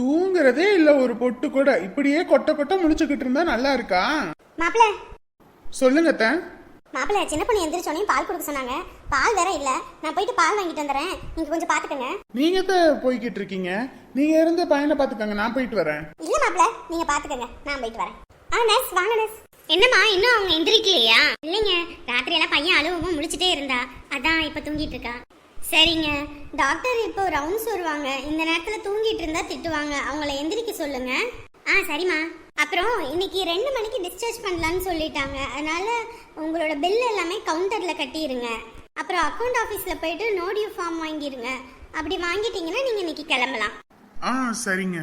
தூங்குறதே இல்ல ஒரு பொட்டு கூட. இப்படியே கொட்ட கொட்ட முடிச்சுக்கிட்டு இருந்தா நல்லா இருக்கா? மாப்பிள்ள சொல்லுங்க அத்தை. மாப்பிள்ள சின்ன பொண்ணு எந்திரிச்சோன்னே பால் கொடுக்க சொன்னாங்க. பால் வேற இல்ல. நான் போயிட்டு பால் வாங்கிட்டு வந்துடுறேன் நீங்க கொஞ்சம் பாத்துக்கங்க. நீங்க தான் போய்கிட்டு இருக்கீங்க? நீங்க இருந்து பையனை பாத்துக்கங்க நான் போயிட்டு வரேன். இல்ல மாப்பிள்ள நீங்க பாத்துக்கங்க. நான் போயிட்டு வரேன். ஆ நர்ஸ் வாங்க நர்ஸ். என்னம்மா இன்னும் அவங்க எந்திரிக்கலையா? இல்லைங்க. ராத்திரி எல்லாம் பையன் அழுவவும் முழிச்சிட்டே இருந்தா. அதான் இப்ப தூங்கிட்டு இருக்கா. சரிங்க. டாக்டர் இப்போ ரவுண்ட்ஸ் வருவாங்க. இந்த நேரத்துல தூங்கிட்டு இருந்தா திட்டுவாங்க. அவங்கள எந்திரிக்க சொல்லுங்க. ஆ சரிம்மா. அப்புறம் இன்னைக்கு ரெண்டு மணிக்கு டிஸ்சார்ஜ் பண்ணலான்னு சொல்லிட்டாங்க. அதனால உங்களோட பில் எல்லாமே கவுண்டர்ல கட்டிடுங்க அப்புறம் அக்கௌண்ட் ஆஃபீஸ்ல போயிட்டு நோடியூ ஃபார்ம் வாங்கிருங்க. அப்படி வாங்கிட்டீங்கன்னா நீங்க இன்னைக்கு கிளம்பலாம். ஆ சரிங்க.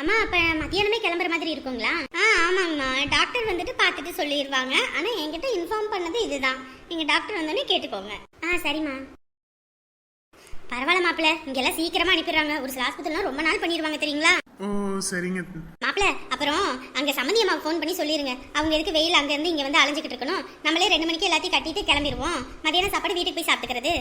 அம்மா அப்ப மத்தியானமே கிளம்புற மாதிரி இருக்குங்களா? ஆ ஆமாங்கம்மா. டாக்டர் வந்துட்டு பார்த்துட்டு சொல்லிடுவாங்க ஆனா என்கிட்ட இன்ஃபார்ம் பண்ணது இதுதான். நீங்க டாக்டர் வந்தோடனே கேட்டுக்கோங்க. ஆ சரிம்மா. பரவாயில்ல மாப்பிள்ள. இங்கெல்லாம் சீக்கிரமா அனுப்பிடுறாங்க. ஒரு சில ஹாஸ்பிட்டல்லாம் ரொம்ப நாள் பண்ணிடுவாங்க தெரியுங்களா? ஓ சரிங்க. மாப்பிள்ள அப்புறம் அங்க சம்மந்தி அம்மாவுக்கு ஃபோன் பண்ணி சொல்லிருங்க. அவங்க எதுக்கு வெயில் அங்க இருந்து இங்க வந்து அலைஞ்சிக்கிட்டு இருக்கணும்? நம்மளே ரெண்டு மணிக்கு எல்லாத்தையும் கட்டிட்டு கிளம்பிடுவோம். மதியானம் சாப்பாடு வீட்டுக்கு போய் சாப்பிட்டுக்கிறது.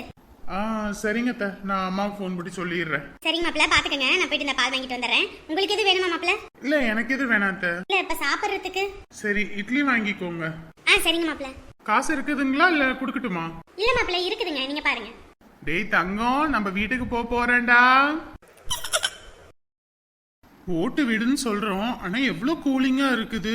ஆ சரிங்க அத்தை. நான் அம்மாவுக்கு ஃபோன் பண்ணி சொல்லிடுறேன். சரிங்க மாப்பிள்ள. பாத்துக்கங்க. நான் போயிட்டு இந்த பால் வாங்கிட்டு வந்துடுறேன். உங்களுக்கு எது வேணுமா மாப்பிள்ள? இல்ல எனக்கு எது வேணாம் அத்தை. இல்ல இப்ப சாப்பிட்றதுக்கு. சரி இட்லி வாங்கிக்கோங்க. ஆ சரிங்க மாப்பிள்ள. காசு இருக்குதுங்களா இல்ல குடுக்கட்டுமா? இல்ல மாப்பிள்ள இருக்குதுங்க. நீங்க பாருங்க. டேய் தங்கம் நம்ம வீட்டுக்கு போக போறேன்டா. ஓட்டு வீடுன்னு சொல்றோம் ஆனா எவ்வளவு கூலிங்கா இருக்குது.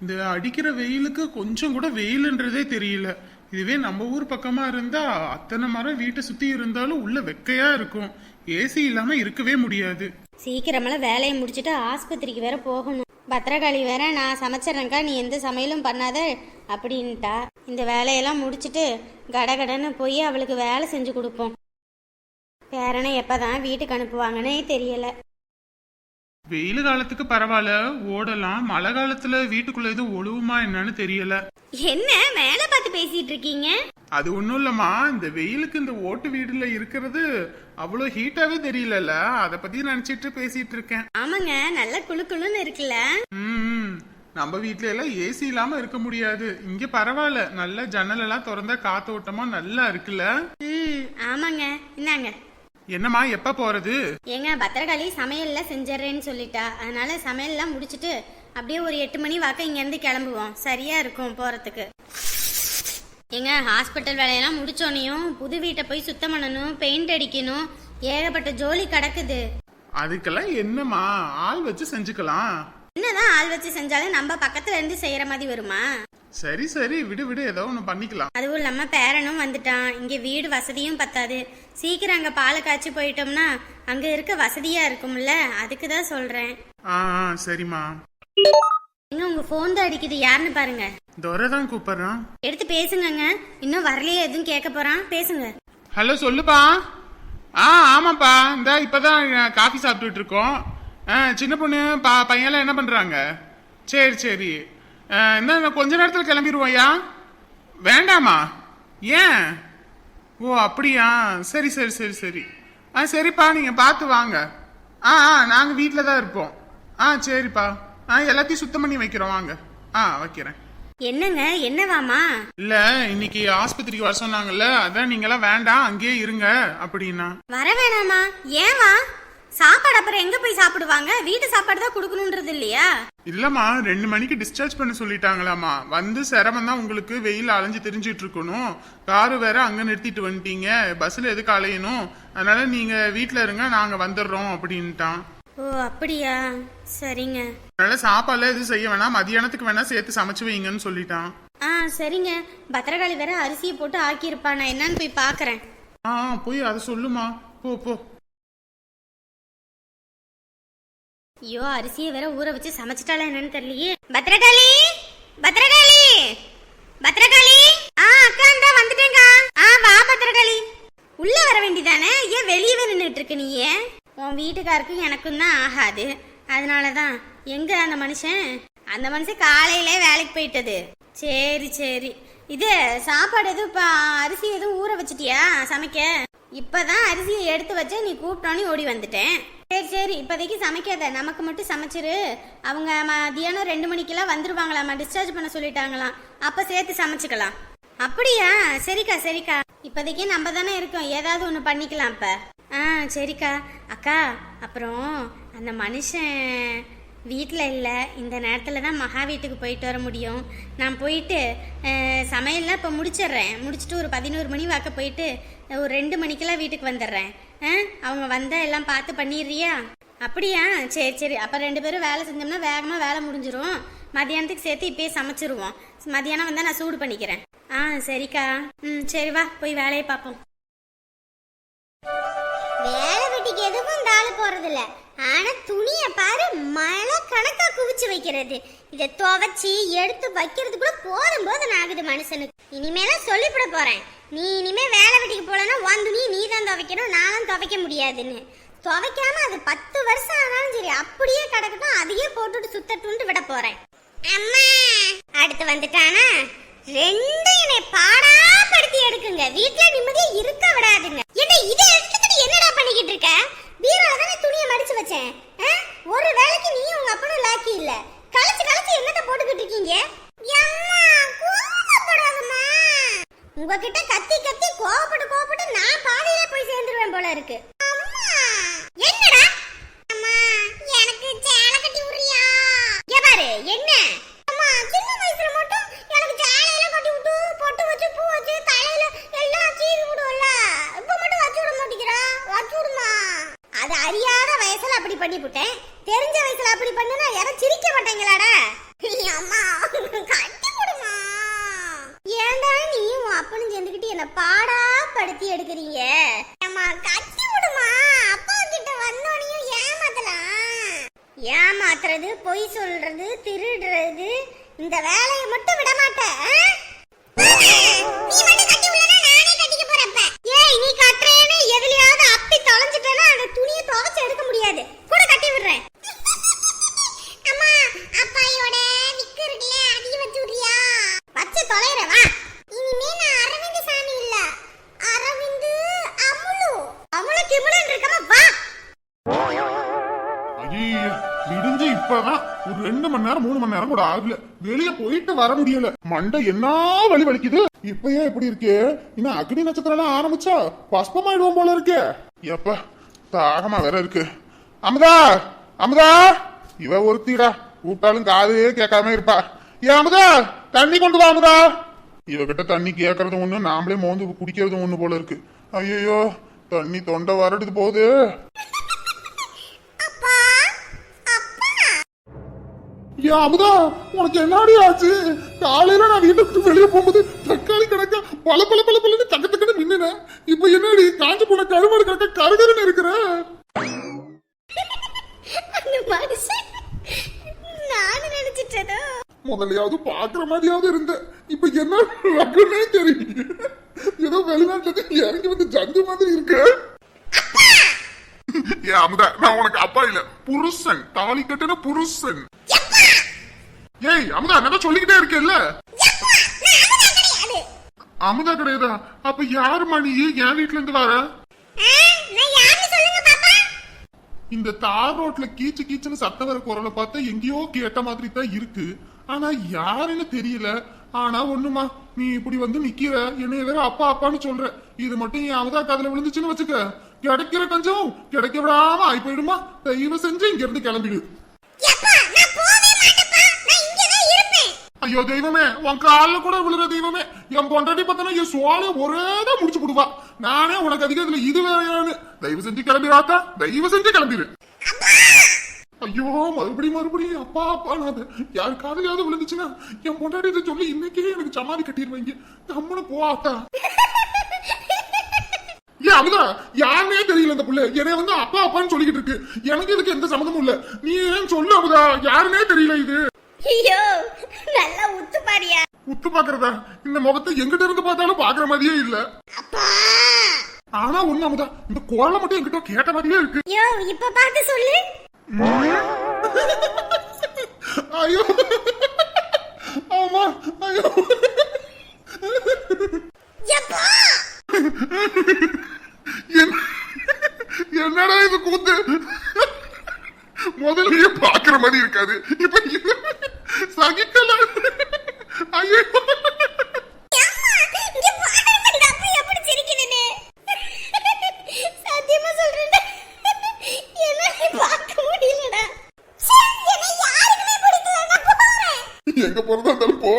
இந்த அடிக்கிற வெயிலுக்கு கொஞ்சம் கூட வெயிலுன்றதே தெரியல. இதுவே நம்ம ஊர் பக்கமா இருந்தா அத்தனை மரம் வீட்டை சுத்தி இருந்தாலும் உள்ள வெக்கையா இருக்கும். ஏசி இல்லாம இருக்கவே முடியாது. சீக்கிரமெல்லாம் வேலையை முடிச்சுட்டு ஆஸ்பத்திரிக்கு வேற போகணும். பத்திரகாளி வேற நான் சமைச்சிட்றேங்க்கா நீ எந்த சமையலும் பண்ணாத அப்படின்ட்டா. இந்த வேலையெல்லாம் முடிச்சுட்டு கடகடன்னு போய் அவளுக்கு வேலை செஞ்சு கொடுப்போம். பேரனை எப்பதான் வீட்டுக்கு அனுப்புவாங்கன்னே தெரியலை. வெயில் காலத்துக்கு பரவாயில்ல ஓடலாம். மழை காலத்துல வீட்டுக்குள்ள எதுவும் ஒழுவுமா என்னன்னு தெரியல. என்ன? மேலே பார்த்து பேசிட்டு இருக்கீங்க? அது ஒண்ணும் இல்லம்மா. இந்த வெயிலுக்கு இந்த ஓட்டு வீடுல இருக்கிறது அவ்வளோ ஹீட்டாவே தெரியலல்ல. அத பத்தி நினைச்சிட்டு பேசிட்டு இருக்கேன். ஆமாங்க நல்ல குளு குளுன்னு இருக்குல்ல. ம் நம்ம வீட்ல எல்லாம் ஏசி இல்லாம இருக்க முடியாது. இங்க பரவாயில்ல. நல்ல ஜன்னல் எல்லாம் திறந்தா காத்தோட்டமா நல்லா இருக்குல்ல. ம் ஆமாங்க. இந்தாங்க. என்னம்மா எப்ப போறது? ஏங்க பத்திரகாளி சமையல்ல செஞ்சிடறேன்னு சொல்லிட்டா. அதனால சமையல்லாம் முடிச்சிட்டு அப்படியே ஒரு எட்டு மணி வாக்க இங்கேருந்து கிளம்புவோம். சரியா இருக்கும் போறதுக்கு. ஏங்க ஹாஸ்பிட்டல் வேலையெல்லாம் முடிச்சோனையும் புது வீட்டை போய் சுத்தம் பண்ணணும் பெயிண்ட் அடிக்கணும் ஏகப்பட்ட ஜோலி கிடக்குது. அதுக்கெல்லாம் என்னம்மா ஆள் வச்சு செஞ்சுக்கலாம். என்னதான் ஆள் வச்சு செஞ்சாலும் நம்ம பக்கத்துல இருந்து செய்யற மாதிரி வருமா? சரி சரி விடு விடு ஏதோ ஒண்ணு பண்ணிக்கலாம். அதுவும் இல்லாம பேரனும் வந்துட்டான். இங்க வீடு வசதியும் பத்தாது. சீக்கிரம் அங்க பாலை காய்ச்சி போயிட்டோம்னா அங்க இருக்க வசதியா இருக்கும்ல? அதுக்கு தான் சொல்றேன். ஆ ஆ, சரிம்மா. எங்க உங்க போன் தான் அடிக்குது? யாருன்னு பாருங்க. துரை தான் கூப்பிடுறான் எடுத்து பேசுங்கங்க. இன்னும் வரலையே எதுவும் கேட்க போறான். பேசுங்க. ஹலோ சொல்லுப்பா. ஆ ஆமாப்பா. இந்த இப்பதான் காஃபி சாப்பிட்டுட்டு இருக்கோம். ஆ, சின்ன பொண்ணு பா பையன்லாம் என்ன பண்றாங்க? சரி சரி. என்ன கொஞ்ச நேரத்தில் கிளம்பிடுவோம்யா வேண்டாமா? ஏன்? ஓ அப்படியா? சரி சரி சரி சரி. ஆ சரிப்பா நீங்க பார்த்து வாங்க. ஆ ஆ நாங்கள் வீட்டில் தான் இருப்போம். ஆ சரிப்பா. ஆ எல்லாத்தையும் சுத்தம் பண்ணி வைக்கிறோம் வாங்க. ஆ வைக்கிறேன். என்னங்க? என்னவாமா இல்ல இன்னைக்கு ஆஸ்பத்திரிக்கு வர சொன்னாங்கல்ல அதான் நீங்களாம் வேண்டாம் அங்கேயே இருங்க அப்படின்னா. வர வேணாமா ஏவா சாப்பாடு அப்புறம் எங்க போய் சாப்பிடுவாங்க? வீட்டு சாப்பாடு தான் கொடுக்கணுன்றது இல்லையா? இல்லம்மா ரெண்டு மணிக்கு டிஸ்சார்ஜ் பண்ண சொல்லிட்டாங்களாமா வந்து சிரமம் தான் உங்களுக்கு. வெயில் அலைஞ்சு தெரிஞ்சிட்டு இருக்கணும். காரு வேற அங்க நிறுத்திட்டு வந்துட்டீங்க. பஸ்ல எதுக்கு அலையணும்? அதனால நீங்க வீட்ல இருங்க நாங்க வந்துடுறோம் அப்படின்ட்டான். ஓ அப்படியா? சரிங்க. அதனால சாப்பாடுலாம் எதுவும் செய்ய வேணாம். மதியானத்துக்கு வேணா சேர்த்து சமைச்சு வைங்கன்னு சொல்லிட்டான். ஆ சரிங்க. பத்திரகாளி வேற அரிசியை போட்டு ஆக்கியிருப்பா நான் என்னன்னு போய் பாக்குறேன். ஆ போய் அதை சொல்லுமா போ போ. ஐயோ அரிசியை வேற ஊற வச்சு சமைச்சிட்டாளா என்னன்னு தெரியலையே. பத்ரகாளி பத்ரகாளி பத்ரகாளி ஆ அக்கா இந்தா வந்துட்டேங்க ஆ வா பத்ரகாளி உள்ள வர வேண்டியதானே? ஏன் வெளியவே நின்றுட்டு இருக்க நீ உன் வீட்டுக்காருக்கும் எனக்கும் தான் ஆகாது. அதனால தான் எங்க அந்த மனுஷன்? அந்த மனுஷன் காலையிலே வேலைக்கு போயிட்டது. சரி சரி. இது சாப்பாடு எதுவும் இப்போ அரிசி எதுவும் ஊற வச்சிட்டியா? சமைக்க? இப்பதான் அரிசியை எடுத்து வச்ச நீ கூப்பிட்டோன்னே ஓடி வந்துட்டேன். சரி சரி இப்போதைக்கு சமைக்காத. நமக்கு மட்டும் சமைச்சிரு. அவங்க மதியானம் ரெண்டு மணிக்கெல்லாம் வந்துருவாங்களாமா டிஸ்சார்ஜ் பண்ண சொல்லிட்டாங்களாம். அப்ப சேர்த்து சமைச்சுக்கலாம். அப்படியா? சரிக்கா சரிக்கா. இப்போதைக்கு நம்ம தானே இருக்கோம். ஏதாவது ஒன்று பண்ணிக்கலாம் இப்ப. ஆ சரிக்கா. அக்கா அப்புறம் அந்த மனுஷன் வீட்டில் இல்லை. இந்த நேரத்தில் தான் மகா வீட்டுக்கு போயிட்டு வர முடியும். நான் போயிட்டு சமையல்லாம் இப்போ முடிச்சிடுறேன். முடிச்சுட்டு ஒரு பதினோரு மணி வாக்க போயிட்டு ஒரு ரெண்டு மணிக்கெல்லாம் வீட்டுக்கு வந்துடுறேன். ஆ அவங்க வந்தால் எல்லாம் பார்த்து பண்ணிடுறியா? அப்படியா? சரி சரி. அப்போ ரெண்டு பேரும் வேலை செஞ்சோம்னா வேகமாக வேலை முடிஞ்சிரும். மதியானத்துக்கு சேர்த்து இப்பயே சமைச்சிருவோம். மதியானம் வந்தால் நான் சூடு பண்ணிக்கிறேன். ஆ சரிக்கா. ம் சரி வா. போய் வேலையை பார்ப்போம். வேலை வெட்டிக்கு எதுவும் இந்த ஆளு போறது இல்ல ஆனா துணிய பாரு மழை கணக்கா குவிச்சு வைக்கிறது. இத துவைச்சி எடுத்து வைக்கிறதுக்குள்ள போதும் போதும் ஆகுது மனுஷனுக்கு. இனிமேல சொல்லிவிட போறேன். நீ இனிமே வேலை வெட்டிக்கு போலன்னா உன் துணியை நீ தான் துவைக்கணும் நானும் துவைக்க முடியாதுன்னு. துவைக்காம அது பத்து வருஷம் ஆனாலும் சரி அப்படியே கிடக்கட்டும் அதையே போட்டுட்டு சுத்தட்டுன்ட்டு விட போறேன். அம்மா! அடுத்து வந்துட்டானா? ரெண்டும் என்னை பாடாப்படுத்தி எடுக்குங்க. வீட்டுல நிம்மதியா இருக்க விடாதுங்க. என்ன இதை எடுத்து பண்ணிக்கிட்டு இருக்க? பீரோல தானே துணியை மடிச்சு வச்சேன். ஒரு வேலைக்கு நீ உங்க அப்பனும் லாக்கி இல்ல. கலச்சு கலச்சு என்னத்த போட்டுக்கிட்டு இருக்கீங்க? உங்ககிட்ட கத்தி கத்தி கோவப்பட்டு கோவப்பட்டு நான் பாதியில போய் சேர்ந்துருவேன் போல இருக்கு. என்னடா? கட்டி விடுமா. அப்பா கிட்ட வந்தோனையும் ஏமாத்தலாம். ஏமாத்துறது பொய் சொல்றது திருடுறது இந்த வேலையை மட்டும் விட மாட்டேன் நீ மட்டும் கட்டி விடலனா நானே கட்டிக்க போறேன் இப்ப. ஏய் நீ கட்டுறேன்னு எதுலயாவது அப்பி தொலைஞ்சிட்டேன்னா அந்த துணியை துவைச்சு எடுக்க முடியாது கூட கட்டி விடுறேன் அம்மா அப்பாயோட விக்கு இருக்குல்ல அதையும் வச்சு விடுறியா வச்சு தொலைறேன் வா இனிமே நான் அரவிந்த் சாமி இல்ல அரவிந்த் அமுலு அமுலு கிமுலன் இருக்கமா வா ஐயே விடிஞ்சு ஒரு ரெண்டு மணி நேரம் மூணு மணி நேரம் கூட ஆகல. வெளிய போயிட்டு வர முடியல. மண்டை என்ன வலி வலிக்குது? இப்பயே எப்படி இருக்கு? இன்னும் அக்னி நட்சத்திரம் எல்லாம் ஆரம்பிச்சா பஸ்பமாயிடுவோம் போல இருக்கே. எப்ப தாகமா வேற இருக்கு. அமுதா அமுதா! இவ ஒருத்திடா. கூப்பிட்டாலும் காதையே கேட்காம இருப்பா. ஏ அமுதா தண்ணி கொண்டு வா அமுதா! இவகிட்ட தண்ணி கேட்கறது ஒண்ணு நாமளே மோந்து குடிக்கிறது ஒண்ணு போல இருக்கு. ஐயோ தண்ணி தொண்டை வரடுது போகுது அமுதா உனக்கு என்னடி ஆச்சு? காலையில நான் வீட்டை விட்டு வெளியே போகும்போது தக்காளி கணக்கா பல பல பல பலன்னு தக்க தக்கன்னு மின்னுனேன் இப்ப என்னடி காஞ்சு போன கருவாடு கணக்கா கருகருன்னு இருக்கிற? முதல்லையாவது பாக்குற மாதிரியாவது இருந்த இப்ப என்ன தெரியும். ஏதோ வெளிநாட்டுல இருந்து இறங்கி வந்து ஜந்து மாதிரி இருக்கு. ஏன் அமுதா நான் உனக்கு அப்பா இல்ல. புருஷன் தாலி கட்டின புருஷன். ஏய் அமுதா நான் சொல்லிக்கிட்டே இருக்கேன்ல. அமுதா கிடையாதா. அப்ப யாரும்மா நீ என் வீட்ல இருந்து வர இந்த தார் ரோட்ல கீச்சு கீச்சுன்னு சத்தம் வர குரலை பார்த்தா எங்கேயோ கேட்ட மாதிரி தான் இருக்கு. ஆனா யாருன்னு தெரியல. ஆனா ஒண்ணுமா? நீ இப்படி வந்து நிக்கிற? என்னைய வேற அப்பா அப்பான்னு சொல்ற. இது மட்டும் என் அமுதா காதுல விழுந்துச்சுன்னு வச்சுக்க. கிடைக்கிற கொஞ்சம் கிடைக்க விடாம ஆயி போயிடுமா தயவு செஞ்சு இங்க இருந்து கிளம்பிடு ஐயோ தெய்வமே உன் கால்ல கூட விழுற தெய்வமே. என் பொண்டாட்டி பார்த்தனா என் சோழ ஒரேதான் முடிச்சு கொடுவா நானே உனக்கு அதிகத்துல இது வேறையானு தயவு செஞ்சு கிளம்பிடாத்தா தயவு செஞ்சு கிளம்பிடு ஐயோ மறுபடியும் மறுபடியும் அப்பா அப்பா நான் யார் காதலியாவது விழுந்துச்சுன்னா என் பொண்டாட்டி இதை சொல்லி இன்னைக்கே எனக்கு சமாதி கட்டிடுவாங்க கம்முன்னு போவாத்தா ஏன் அமுதா யாருனே தெரியல இந்த புள்ள. என்னை வந்து அப்பா அப்பான்னு சொல்லிக்கிட்டு இருக்கு. எனக்கு இதுக்கு எந்த சம்மந்தமும் இல்ல. நீ ஏன் சொல்லு அமுதா? யாருனே தெரியல இது. ஐயோ நல்லா உத்து பாரியா. உத்து பாக்குறதா? இந்த முகத்தை எங்கிட்ட இருந்து பார்த்தாலும் பாக்குற மாதிரியே இல்ல. ஆனா ஒண்ணு அமுதா இந்த குரலை மட்டும் என்கிட்ட கேட்ட மாதிரியே இருக்கு. யோ இப்ப பார்த்து சொல்லு. ஐயோ. ஆமா ஐயோ. என்னடா இது கூத்து? முதல்லயே பாக்குற மாதிரி இருக்காது. இப்ப சகிக்கல. ஐயோ. எங்க போறதா இருந்தாலும் போ.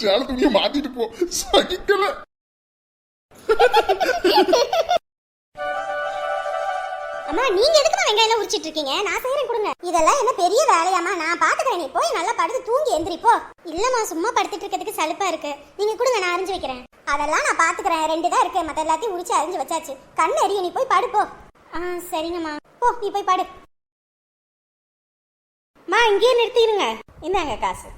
சேல துணியை மாத்திட்டு போ. சகிக்கல. அம்மா நீங்க எதுக்குமா வெங்காயம் உரிச்சிட்டு இருக்கீங்க? நான் செய்யறேன் கொடுங்க. இதெல்லாம் வேலையாமா நான் பாத்துக்கிறேன். நீ போய் நல்லா படுத்து தூங்கி எந்திரிப்போ. இல்லம்மா சும்மா படுத்துட்டு இருக்கிறதுக்கு சலுப்பா இருக்கு. நீங்க கொடுங்க நான் அறிஞ்சு வைக்கிறேன். அதெல்லாம் நான் பாத்துக்கிறேன். ரெண்டு தான் இருக்கு. மத்த எல்லாத்தையும் உரிச்சு அரிஞ்சு வச்சாச்சு. கண்ணு எரிய நீ போய் படுப்போ. ஆ சரிங்கம்மா. போ நீ போய் படு. மா இங்கேயே நிறுத்திடுங்க இந்தாங்க காசு.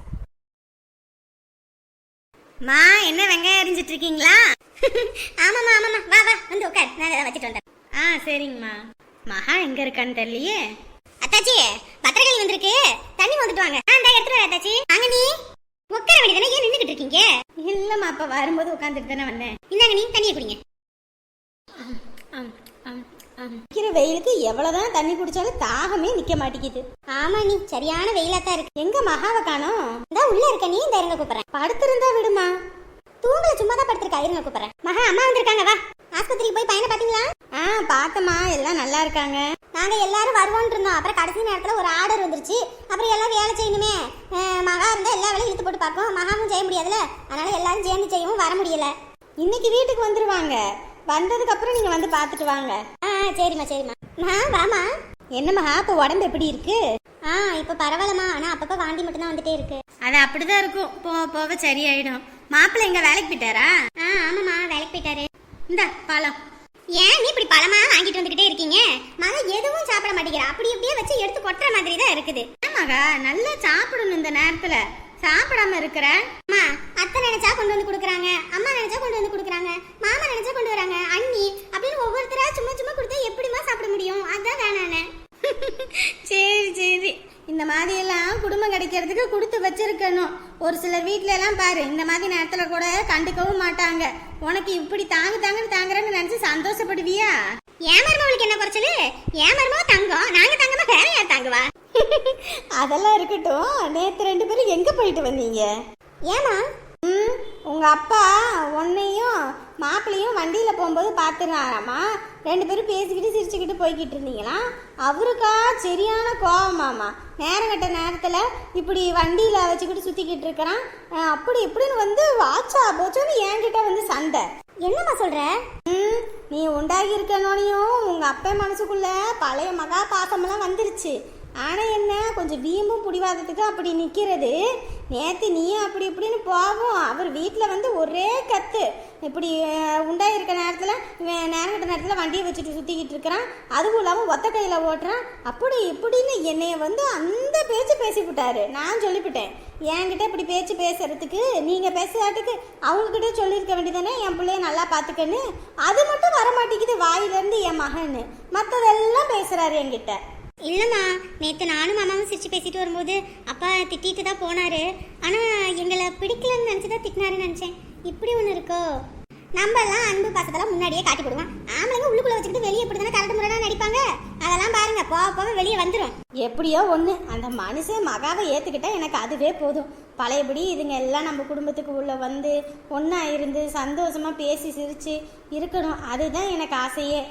மா என்ன வெங்காயம் அரிஞ்சிட்டு இருக்கீங்களா? ஆமாம்மா ஆமாம்மா. வா வா வந்து உட்கார். நான் வச்சுட்டு வந்தேன் ஆ சரிங்கம்மா. மகா எங்க இருக்கான்னு தெரியலையே. அத்தாச்சி பத்திரகாளி வந்திருக்கு. தண்ணி வந்துட்டு வாங்க. ஆ இந்த எடுத்துட்டு வர அத்தாச்சி. வாங்க நீ உட்கார வேண்டியதானே? ஏன் நின்றுகிட்டு இருக்கீங்க? இல்லம்மா அப்ப வரும்போது உட்காந்துட்டு தானே வந்தேன். இந்தாங்க நீ தண்ணியை குடிங்க. நிக்கிற வெயிலுக்கு எவ்வளவுதான் தண்ணி குடிச்சாலும் தாகமே நிக்க மாட்டேங்குது. ஆமா நீ சரியான வெயிலா தான் இருக்கு. எங்க மகாவை காணோம்? இந்த உள்ள இருக்க நீ இந்த இருங்க கூப்பிடுறேன். படுத்திருந்தா விடுமா? தூங்கல சும்மா தான் படுத்திருக்கா. இருங்க கூப்பிடுறேன். மகா அம்மா வந்திருக்காங்க. வா. ஆஸ்பத்திரிக்கு போய் பையனை பாத்தீங்களா ஆ பார்த்தம்மா. எல்லாம் நல்லா இருக்காங்க. நாங்க எல்லாரும் வருவோம்னு இருந்தோம். அப்புறம் கடைசி நேரத்துல ஒரு ஆர்டர் வந்துருச்சு. அப்புறம் எல்லாம் வேலை செய்யணுமே. மகா இருந்தா எல்லா வேலையும் இழுத்து போட்டு பார்க்கும் மகாவும் செய்ய முடியாதுல அதனால எல்லாரும் சேர்ந்து செய்யவும் வர முடியல. இன்னைக்கு வீட்டுக்கு வந்துருவாங்க. வந்ததுக்கு அப்புறம் நீங்க வந்து பார்த்துட்டு வாங்க. ஆ சரிம்மா சரிம்மா. மா வாமா என்ன மகா இப்ப உடம்பு எப்படி இருக்கு? ஆ இப்போ பரவாயில்லம்மா. ஆனா அப்பப்ப வாந்தி மட்டும் தான் வந்துட்டே இருக்கு. அது அப்படிதான் இருக்கும். போக போக சரியாயிடும். மாப்பிள்ளை எங்க வேலைக்கு போயிட்டாரா? ஆ ஆமாம்மா. வேலைக்கு போயிட்டாரு. இந்த பழம் ஏன் நீ இப்படி பழமா வாங்கிட்டு வந்துகிட்டே இருக்கீங்க? மகன் எதுவும் சாப்பிட மாட்டேங்கிறா. அப்படி அப்படியே வச்சு எடுத்து கொட்டுற மாதிரி தான் இருக்குது மகா? நல்லா சாப்பிடணும் இந்த நேரத்துல. சாப்பிடாம இருக்கிற? அம்மா அத்தை நினைச்சா கொண்டு வந்து கொடுக்குறாங்க. அம்மா நினைச்சா கொண்டு வந்து கொடுக்குறாங்க. மாமா நினைச்சா கொண்டு வராங்க. அண்ணி அப்படின்னு ஒவ்வொருத்தரா சும்மா சும்மா கொடுத்தா எப்படிம்மா சாப்பிட முடியும்? அதான் வேணானே. சரி சரி. இந்த மாதிரியெல்லாம் குடும்பம் கிடைக்கிறதுக்கு கொடுத்து வச்சிருக்கணும். ஒரு சிலர் வீட்டில எல்லாம் பாரு இந்த மாதிரி நேரத்துல கூட கண்டுக்கவும் மாட்டாங்க. உனக்கு இப்படி தாங்கு தாங்கன்னு தாங்குறேன்னு நினைச்சு சந்தோஷப்படுவியா? ஏன் மருமகளுக்கு என்ன குறைச்சலு? ஏன் தங்கம். நாங்க தங்கமா வேற யார் தாங்குவா? அதெல்லாம் இருக்கட்டும். நேத்து ரெண்டு பேரும் எங்க போயிட்டு வந்தீங்க? ஏமா ம் உங்கள் அப்பா உன்னையும் மாப்பிள்ளையும் வண்டியில் போகும்போது பார்த்துருந்தாராமா ரெண்டு பேரும் பேசிக்கிட்டு சிரிச்சுக்கிட்டு போய்கிட்டு இருந்தீங்களா? அவருக்கா சரியான கோவமாமா? நேரம் கட்ட நேரத்தில் இப்படி வண்டியில் வச்சுக்கிட்டு சுற்றிக்கிட்டு இருக்கிறான். அப்படி இப்படின்னு வந்து வாட்சா போச்சோன்னு என்கிட்ட வந்து சண்டை. என்னம்மா சொல்கிற ம் நீ உண்டாகி இருக்கனோனையும் உங்கள் அப்பா மனசுக்குள்ளே பழைய மகா பாசமெல்லாம் வந்துருச்சு. ஆனால் என்ன கொஞ்சம் வீம்பும் பிடிவாதத்துக்கு அப்படி நிற்கிறது நேற்று நீயும் அப்படி இப்படின்னு போவோம். அவர் வீட்டில் வந்து ஒரே கத்து. இப்படி உண்டாயிருக்க நேரத்தில் இவன் நேரம் நேரத்தில் வண்டியை வச்சுட்டு சுற்றிக்கிட்டு இருக்கிறான். அதுவும் இல்லாமல் ஒத்த கையில் ஓட்டுறான். அப்படி இப்படின்னு என்னைய வந்து அந்த பேச்சு பேசிவிட்டாரு. நான் சொல்லிவிட்டேன். என்கிட்ட இப்படி பேச்சு பேசுறதுக்கு நீங்கள் பேசுறாட்டுக்கு அவங்கக்கிட்ட சொல்லியிருக்க வேண்டியதானே என் பிள்ளைய நல்லா பார்த்துக்கன்னு. அது மட்டும் வரமாட்டேங்குது வாயிலேருந்து என் மகன்னு. மற்றதெல்லாம் பேசுகிறாரு என்கிட்ட. இல்லைம்மா நேற்று நானும் மாமாவும் சிரிச்சு பேசிட்டு வரும்போது அப்பா திட்டிட்டு தான் போனாரு. ஆனால் எங்களை பிடிக்கலன்னு நினைச்சுதான் திட்டினாருன்னு நினச்சேன். இப்படி ஒன்று இருக்கோ? நம்ம எல்லாம் அன்பு பாசத்தெல்லாம் முன்னாடியே காட்டி கொடுவோம் ஆம்பளைங்க உள்ளுக்குள்ள வச்சுக்கிட்டு வெளியே இப்படி தானே கரண்ட் முறையா நடிப்பாங்க? அதெல்லாம் பாருங்க போக போக வெளியே வந்துடும் எப்படியோ ஒன்று அந்த மனுஷன் மகாவை ஏற்றுக்கிட்டா எனக்கு அதுவே போதும். பழையபடி இதுங்க எல்லாம் நம்ம குடும்பத்துக்கு உள்ள வந்து ஒன்றா இருந்து சந்தோஷமாக பேசி சிரித்து இருக்கணும். அதுதான் எனக்கு ஆசையே.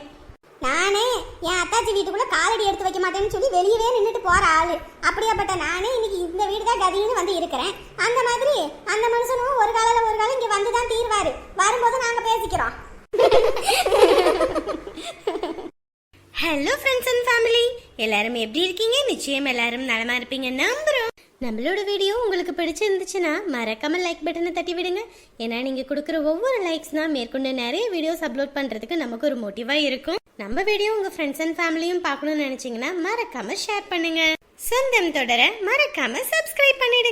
நானே என் அத்தாச்சி வீட்டுக்குள்ள காலடி எடுத்து வைக்க மாட்டேன்னு சொல்லி வெளியவே நின்றுட்டு போற ஆளு. அப்படியாப்பட்ட நானே இன்னைக்கு இந்த வீடு தான் கதின்னு வந்து இருக்கிறேன். அந்த மாதிரி அந்த மனுஷனும் ஒரு காலையில ஒரு காலம் இங்க வந்து தான் தீர்வாரு. வரும்போது நாங்க பேசிக்கிறோம். ஹலோ ஃப்ரெண்ட்ஸ் அண்ட் ஃபேமிலி எல்லாரும் எப்படி இருக்கீங்க? நிச்சயம் எல்லாரும் நலமா இருப்பீங்க நம்புறோம். நம்மளோட வீடியோ உங்களுக்கு பிடிச்சிருந்துச்சுன்னா மறக்காம லைக் பட்டனை தட்டி விடுங்க. ஏன்னா நீங்க கொடுக்குற ஒவ்வொரு லைக்ஸ் தான் மேற்கொண்டு நிறைய வீடியோஸ் அப்லோட் பண்றதுக்கு நமக்கு ஒரு மோட்டிவா இருக்கும். நம்ம வீடியோ உங்க ஃப்ரெண்ட்ஸ் அண்ட் ஃபேமிலியும் பார்க்கணும்னு நினைச்சீங்கன்னா மறக்காம ஷேர் பண்ணுங்க. சொந்தம் தொடர மறக்காம சப்ஸ்கிரைப் பண்ணிடுங்க.